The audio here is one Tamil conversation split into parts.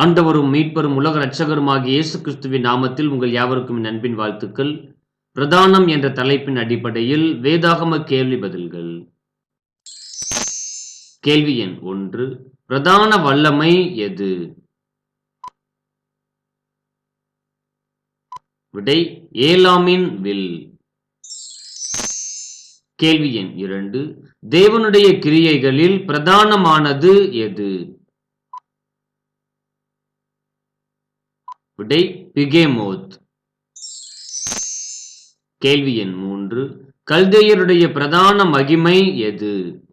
ஆண்டவரும் மீட்பரும் உலக இரட்சகருமாகிய இயேசு கிறிஸ்துவின் நாமத்தில் உங்கள் யாவருக்கும் என் அன்பின் வாழ்த்துக்கள். பிரதானம் என்ற தலைப்பின் அடிப்படையில் வேதாகம கேள்வி பதில்கள். கேள்வி எண் ஒன்று பிரதான வல்லமை எது? விடை ஏலாமின் வில். கேள்வி எண் இரண்டு தேவனுடைய கிரியைகளில் பிரதானமானது எது? விடை பிகேமோத். கேள்வி எண் மூன்று. கல்தையருடைய பிரதான மகிமை எது?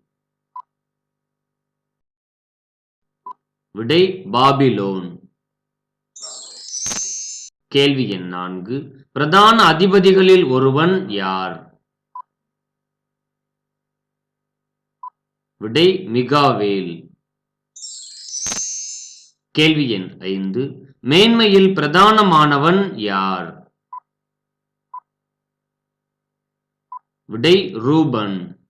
விடை பாபிலோன். கேள்வி எண் நான்கு. பிரதான அதிபதிகளில் ஒருவன் யார்? விடை மிகாவேல். கேள்வி எண் ஐந்து. மேன்மையில் பிரதானமானவன் யார்? விடை ரூபன்.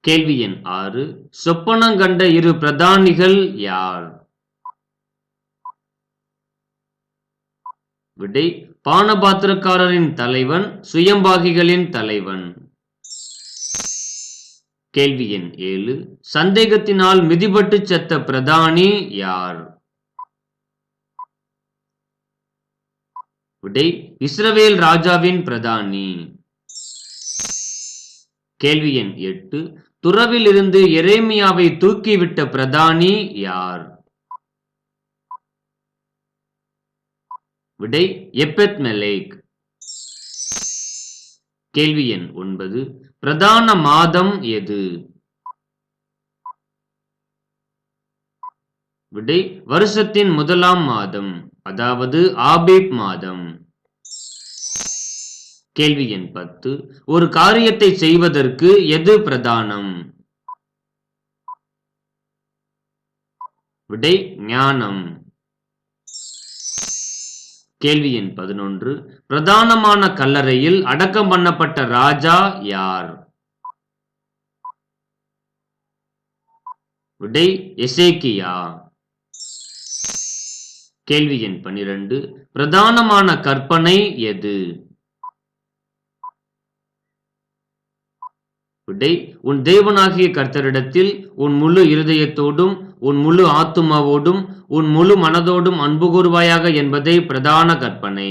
கேள்வி எண் ஆறு. சொப்பனங்கண்ட இரு பிரதானிகள் யார்? விடை பானபாத்திரக்காரரின் தலைவன் சுயம்பாகிகளின் தலைவன். கேள்வி எண் ஏழு. சந்தேகத்தினால் மிதிபட்டு செத்த பிரதானி யார்? விடை இஸ்ரவேல் ராஜாவின் பிரதானி. கேள்வி எண் எட்டு. துறவில் இருந்து எரேமியாவை தூக்கிவிட்ட பிரதானி யார்? விடை எப்பெத் மெலேக் கேள்வி எண் ஒன்பது. பிரதான மாதம் எது? விடை வருஷத்தின் முதலாம் மாதம் அதாவது ஆபேப் மாதம். கேள்வி எண் பத்து. ஒரு காரியத்தை செய்வதற்கு எது பிரதானம்? விடை ஞானம். கேள்வி எண் பதினொன்று. பிரதானமான கல்லறையில் அடக்கம் பண்ணப்பட்ட ராஜா யார்? விடை எசேக்கியா. கேள்வி எண் பனிரெண்டு பிரதானமான கற்பனை எது விடை உன் தேவனாகிய கர்த்தரிடத்தில் உன் முழு இருதயத்தோடும் உன் முழு ஆத்துமாவோடும் உன் முழு மனதோடும் அன்பு கூறுவாயாக என்பதே பிரதான கற்பனை.